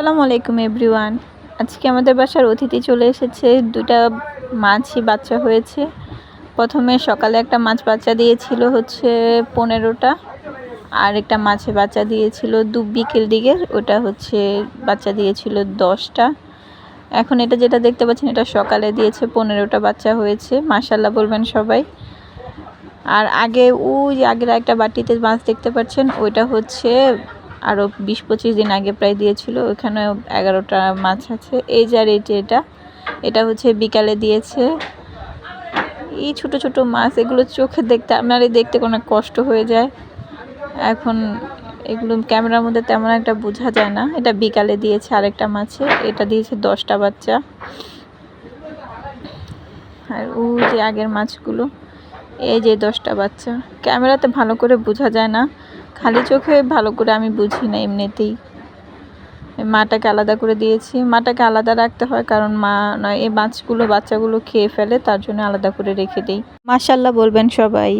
আসসালামু আলাইকুম, এভরিওয়ান। আজকে আমাদের বাসার অতিথি চলে এসেছে। দুটা মাছই বাচ্চা হয়েছে। প্রথমে সকালে একটা মাছ বাচ্চা দিয়েছিল হচ্ছে পনেরোটা, আর একটা মাছে বাচ্চা দিয়েছিল দু বিকেল দিকে, ওটা হচ্ছে বাচ্চা দিয়েছিল দশটা। এখন এটা যেটা দেখতে পাচ্ছেন, এটা সকালে দিয়েছে, পনেরোটা বাচ্চা হয়েছে। মাসাল্লাহ বলবেন সবাই। আর আগে, ওই আগের একটা বাটিতে মাছ দেখতে পাচ্ছেন, ওইটা হচ্ছে আরও বিশ পঁচিশ দিন আগে প্রায় দিয়েছিল ওইখানে এগারোটা মাছ আছে। এই যে আর এই যে এটা এটা হচ্ছে বিকালে দিয়েছে। এই ছোট ছোট মাছ, এগুলো চোখে দেখতে আপনারই দেখতে কোনো কষ্ট হয়ে যায়। এখন এগুলো ক্যামেরার মধ্যে তেমন একটা বোঝা যায় না। এটা বিকালে দিয়েছে আরেকটা মাছে, এটা দিয়েছে দশটা বাচ্চা। আর ও যে আগের মাছগুলো, এই যে দশটা বাচ্চা। ক্যামেরাতে ভালো করে বোঝা যায় না। খালি চোখে ভালো করে আমি বুঝি না এমনিতেই। মাটাকে আলাদা করে দিয়েছি। মাটাকে আলাদা রাখতে হয় কারণ মা নয়, এই মাছগুলো বাচ্চাগুলো খেয়ে ফেলে, তার জন্য আলাদা করে রেখে দিই। মাসাল্লাহ বলবেন সবাই।